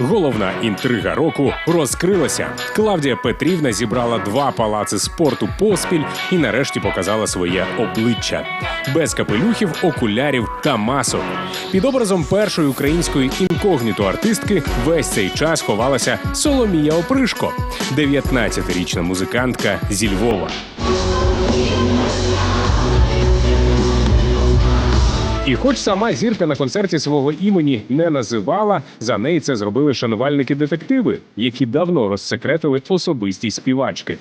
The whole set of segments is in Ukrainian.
Головна інтрига року розкрилася. Клавдія Петрівна зібрала два палаци спорту поспіль і нарешті показала своє обличчя без капелюхів, окулярів та масок. Під образом першої української інкогніто артистки весь цей час ховалася Соломія Опришко, 19-річна музикантка зі Львова. І хоч сама зірка на концерті свого імені не називала, за неї це зробили шанувальники-детективи, які давно розсекретили особистість співачки.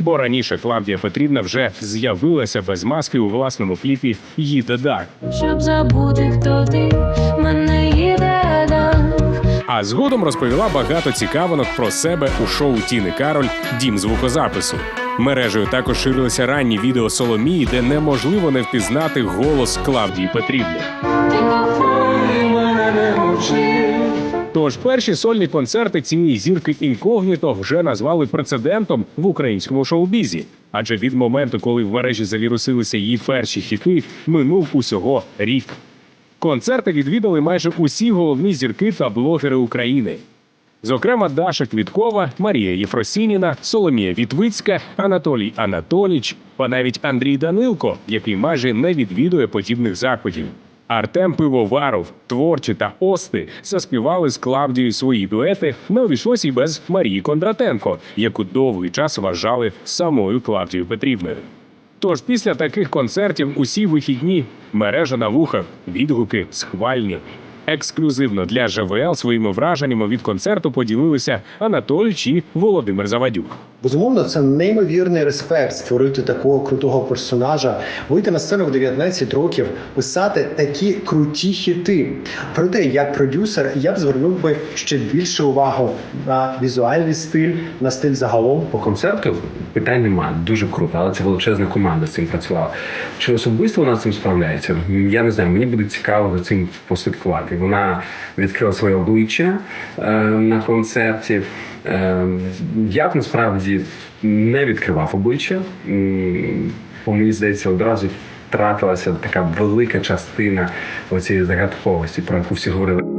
Бо раніше Клавдія Петрівна вже з'явилася без маски у власному кліпі «Їде дах». Щоб забути, хто ти, мене їде дах. А згодом розповіла багато цікавинок про себе у шоу Тіни Кароль Дім звукозапису. Мережею також ширилися ранні відео Соломії, де неможливо не впізнати голос Клавдії Петрівни. Тож перші сольні концерти цієї зірки інкогніто вже назвали прецедентом в українському шоу-бізі. Адже від моменту, коли в мережі завірусилися її перші хіти, минув усього рік. Концерти відвідали майже усі головні зірки та блогери України. Зокрема, Даша Квіткова, Марія Єфросініна, Соломія Вітвицька, Анатолій Анатоліч, та навіть Андрій Данилко, який майже не відвідує подібних заходів. Артем Пивоваров, творчі та ости заспівали з Клавдією свої дуети. Не обійшлось і без Марії Кондратенко, яку довгий час вважали самою Клавдією Петрівною. Тож після таких концертів усі вихідні мережа на вухах, відгуки схвальні. Ексклюзивно для ЖВЛ своїми враженнями від концерту поділилися Анатолій чи Володимир Завадюк. Безумовно, це неймовірний респект створити такого крутого персонажа, вийти на сцену в 19 років, писати такі круті хіти. Проте, як продюсер, я б звернув би ще більше увагу на візуальний стиль, на стиль загалом. По концерту питань немає, дуже круто, але це величезна команда з цим працювала. Чи особисто вона з цим справляється? Я не знаю, мені буде цікаво за цим послідкувати. Вона відкрила своє обличчя на концерті. Я б насправді не відкривав обличчя. Бо мені здається, одразу втратилася така велика частина оцієї загадковості, про яку всі говорили.